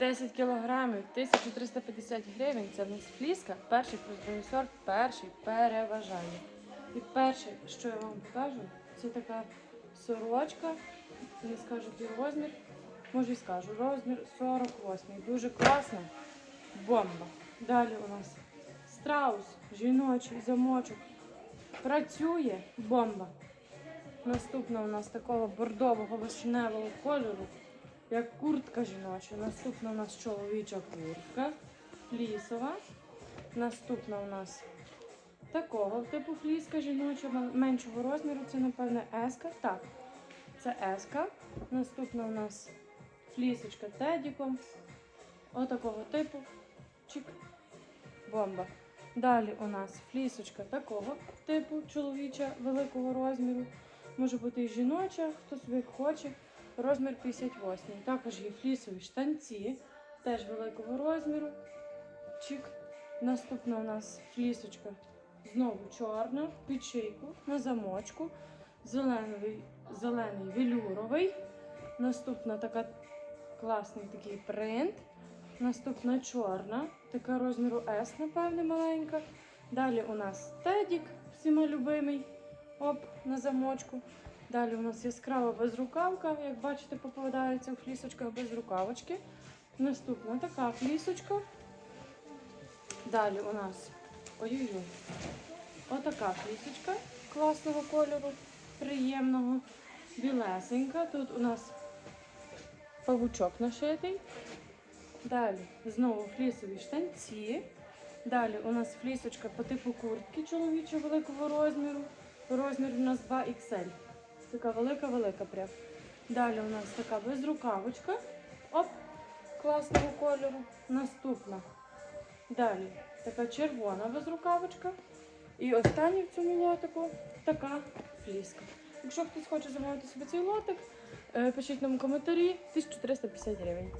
10 кілограмів, 1350 гривень. Це в нас фліска. Перший плюс сорт, перший переважає. І перше, що я вам покажу, це така сорочка. Не скажу який розмір. Може і скажу. Розмір 48. Дуже класна. Бомба. Далі у нас страус, жіночий замочок. Працює бомба. Наступна у нас такого бордового вишневого кольору, як куртка жіноча. Наступна у нас чоловіча куртка, флісова. Наступна у нас такого типу фліска жіноча, меншого розміру. Це, напевне, еска. Так, це еска. Наступна у нас флісочка тедіком. Отакого типу. Чик. Бомба. Далі у нас флісочка такого типу, чоловіча великого розміру. Може бути і жіноча, хто собі хоче. Розмір 58. Також є флісові штанці, теж великого розміру. Чик. Наступна у нас флісочка знову чорна, під шийку, на замочку. Зелений, зелений велюровий. Наступна така класний такий принт. Наступна чорна, така розміру S, напевне, маленька. Далі у нас тедік, всіма любимий. Оп, на замочку. Далі у нас яскрава безрукавка. Як бачите, попадається в флісочках без рукавочки. Наступна така флісочка. Далі у нас ой-ой-ой. Отака флісочка класного кольору, приємного, білесенька. Тут у нас павучок нашитий. Далі знову флісові штанці. Далі у нас флісочка по типу куртки чоловічого великого розміру. Розмір у нас 2XL. Така велика-велика прям. Далі у нас така безрукавочка. Оп, класного кольору. Наступна. Далі така червона безрукавочка. І остання в цьому лотику така фліска. Якщо хтось хоче замовити собі цей лотик, е, пишіть нам коментарі 1350 гривень.